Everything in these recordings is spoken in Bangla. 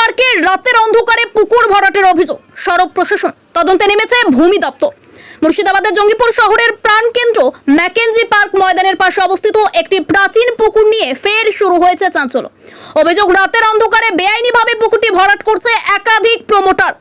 পার্কে রাতের অন্ধকারে পুকুর ভরাটের অভিযোগ। সড়ক প্রশাসন। তদন্তে নেমেছে ভূমি দপ্তর। মুর্শিদাবাদের জঙ্গিপুর শহরের প্রাণকেন্দ্র ম্যাকেনজি পার্ক ময়দানের পাশে অবস্থিত একটি প্রাচীন পুকুর নিয়ে ফের শুরু হয়েছে চাঞ্চল্য। অভিযোগ, রাতের অন্ধকারে বেআইনিভাবে পুকুরটি ভরাট করছে একাধিক প্রমোটার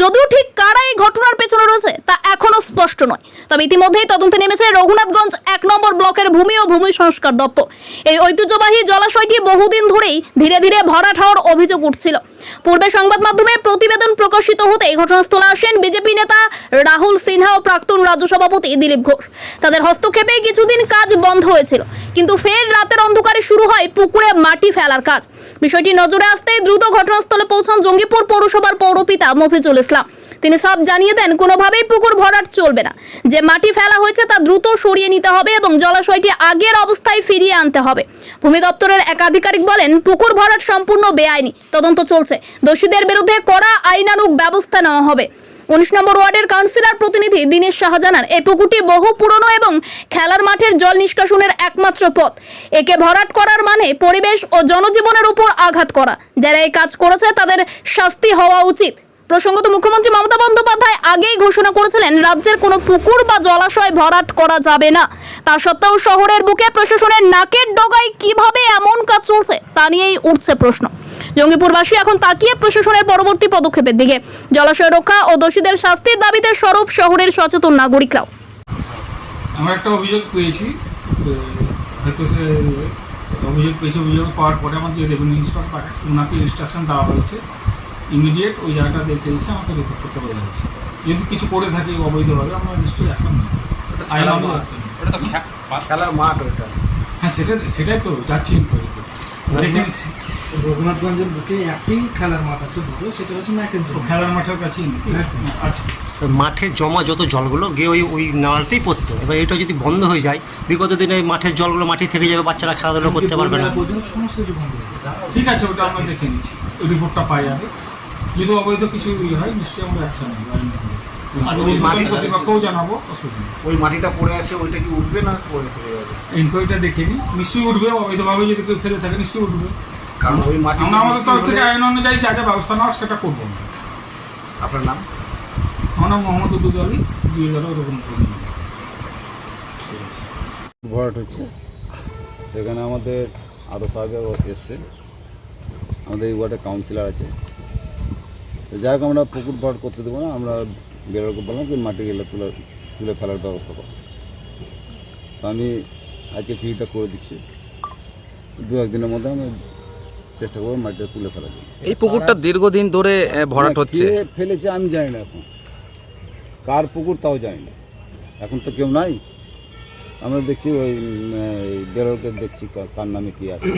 যদিও ঠিক কারা এই ঘটনার পেছনে রয়েছে, তা এখনও স্পষ্ট নয়। তবে ইতিমধ্যেই তদন্তে নেমেছে রঘুনাথগঞ্জ এক নম্বর ব্লকের ভূমি ও ভূমি সংস্কার দপ্তর। এই ঐতিহ্যবাহী জলাশয়টি বহুদিন ধরেই ধীরে ধীরে ভরাট হওয়ার অভিযোগ উঠছিল। পূর্বে সংবাদ মাধ্যমে প্রতিবেদন প্রকাশিত হতে ঘটনাস্থলে আসেন বিজেপি নেতা রাহুল সিনহা ও প্রাক্তন রাজ্য সভাপতি দিলীপ ঘোষ। তাদের হস্তক্ষেপে কিছুদিন কাজ বন্ধ হয়েছিল। কিন্তু ফের রাতের অন্ধকারে শুরু হয় পুকুরে মাটি ফেলার কাজ। বিষয়টি নজরে আসতেই দ্রুত ঘটনাস্থলে পৌঁছান জঙ্গিপুর পৌরসভার পৌরপিতা মফিজুল ইসলাম তিনি সাফ জানিয়ে দেন, কোনোভাবেই পুকুর ভরাট চলবে না। যে মাটি ফেলা হয়েছে তা দ্রুত সরিয়ে নিতে হবে এবং জলাশয়টি আগের অবস্থায় ফিরিয়ে আনতে হবে। ভূমি দপ্তরের এক আধিকারিক বলেন, পুকুর ভরাট সম্পূর্ণ বেআইনি, তদন্ত চলছে। দোষীদের বিরুদ্ধে কড়া আইনানুগ ব্যবস্থা নেওয়া হবে। উনিশ নম্বর ওয়ার্ডের কাউন্সিলর প্রতিনিধি দীনেশ শাহ জানান এই পুকুরটি বহু পুরনো এবং খেলার মাঠের জল নিষ্কাশনের একমাত্র পথ। একে ভরাট করার মানে পরিবেশ ও জনজীবনের উপর আঘাত করা। যারা এই কাজ করেছে তাদের শাস্তি হওয়া উচিত। প্রসঙ্গত মুখ্যমন্ত্রী মমতা বন্দ্যোপাধ্যায় আগেই ঘোষণা করেছিলেন, রাজ্যের কোনো পুকুর বা জলাশয় ভরাট করা যাবে না। তা সত্ত্বেও শহরের বুকে প্রশাসনের নাকের ডগায় কীভাবে এমন কাজ চলছে, তা নিয়েই উঠছে প্রশ্ন। জঙ্গিপুরবাসী এখন তাকিয়ে প্রশাসনের পরবর্তী পদক্ষেপের দিকে। জলাশয় রক্ষা ও দোষীদের শাস্তির দাবিতে স্বরূপ শহরের সচেতন নাগরিকরাও। আমরা একটা অভিযোগ পেয়েছি হয়তো সে অভিযোগ পেয়েছি, অভিযোগ পাওয়ার পরে আমার যে রেভিনিউ ইন্সপেক্টর তাকে ওনাকে ইনস্ট্রাকশন দেওয়া হয়েছে। ইমিডিয়েট ওই জায়গাটা দেখে এসে আমাকে রিপোর্ট করতে বলা হয়েছে। যদি কিছু করে থাকি অবৈধভাবে আমরা নিশ্চয়ই অ্যাকশন নেব আইন খেলার মাঠ। ওটা তো খেলার মাঠ ওইটা হ্যাঁ সেটা সেটাই তো যাচ্ছি ইনকোয়ারিতে দেখে নিচ্ছি। রঘুনাথগঞ্জের বুকে একটি খেলার মাঠ আছে বড় সেটা হচ্ছে ম্যাকের খেলার মাঠের কাছেই হ্যাঁ। আচ্ছা। মাঠে জমা যত জলগুলো গিয়ে ওই ওই নালাতেই পড়তো। এবার এটা যদি বন্ধ হয়ে যায় বিগত দিনে মাঠের জলগুলো মাটি থেকে যাবে বাচ্চারা খেলাধুলো করতে পারবে না। সমস্ত ঠিক আছে ওটা আমরা দেখে নিচ্ছি। ওই রিপোর্টটা পাই আগে। যদি অবৈধ কিছু ইয়ে হয় নিশ্চয়ই আমরা অ্যাকশন ওই জানাব অসুবিধা নেই। ওই মাটিটা পড়ে আছে ওইটা কি উঠবে না পড়ে পড়ে যাবে? ইনকোয়ারিটা দেখে নিই। নিশ্চয়ই উঠবে অবৈধভাবে যদি কেউ ফেলে থাকে নিশ্চয়ই উঠবে। কারণ ওই মাটি আমরা আমাদের তরফ থেকে আইন অনুযায়ী যা যা ব্যবস্থা নেওয়ার সেটা করব আপনার নাম? আমার নাম মোহাম্মদ উদ্দুল আলী দুই হাজার ওরকম ভরাট হচ্ছে। সেখানে আমাদের আরও সাহেব এসছে। আমাদের এই ওয়ার্ডে কাউন্সিলর আছে। যাই হোক আমরা পুকুর ভরাট করতে দেবো না আমরা বেরোকে বললাম কি মাটি গেলে তুলে তুলে ফেলার ব্যবস্থা করো। তো আমি আজকে চিঠিটা করে দিচ্ছি। দু একদিনের মধ্যে আমি চেষ্টা করব মাটিটা তুলে ফেলার জন্য। এই পুকুরটা দীর্ঘদিন ধরে ভরাট হচ্ছে। ফেলেছে আমি জানি না এখন। কার পুকুর তাও জানি না। এখন তো কেউ নাই। আমরা দেখছি ওই বেরোরকে দেখছি কার নামে কি আছে।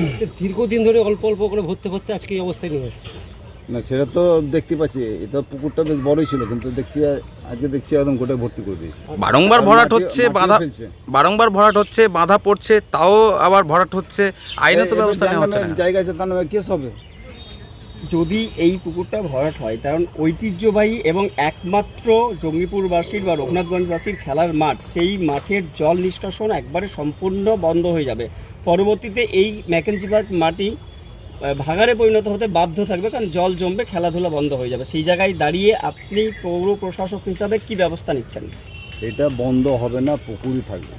দীর্ঘদিন ধরে অল্প অল্প করে ভরতে ভরতে আজকে এই অবস্থায় নিয়ে আসছে না সেটা তো দেখতে পাচ্ছি। এটা পুকুরটা বেশ বড়ই ছিল কিন্তু দেখছি আজকে দেখছি একদম গোটা ভর্তি করে দিয়েছে। বারংবার ভরাট হচ্ছে বাধা বারংবার ভরাট হচ্ছে বাধা পড়ছে তাও আবার ভরাট হচ্ছে। আইনত ব্যবস্থা নেওয়া হচ্ছে না। জায়গা আছে তার নামে কেস হবে। যদি এই পুকুরটা ভরাট হয় কারণ ঐতিহ্যবাহী এবং একমাত্র জঙ্গিপুরবাসীর বা রঘুনাথগঞ্জবাসীর খেলার মাঠ সেই মাঠের জল নিষ্কাশন একবারে সম্পূর্ণ বন্ধ হয়ে যাবে। পরবর্তীতে এই ম্যাকেনজি পার্ক মাটি ভাগাড়ে পরিণত হতে বাধ্য থাকবে কারণ জল জমবে খেলাধুলা বন্ধ হয়ে যাবে। সেই জায়গায় দাঁড়িয়ে আপনি পৌর প্রশাসক হিসাবে কি ব্যবস্থা নিচ্ছেন? এটা বন্ধ হবে না পুকুরই থাকবে।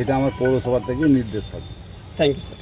এটা আমার পৌরসভা থেকে নির্দেশ থাকবে। Thank you sir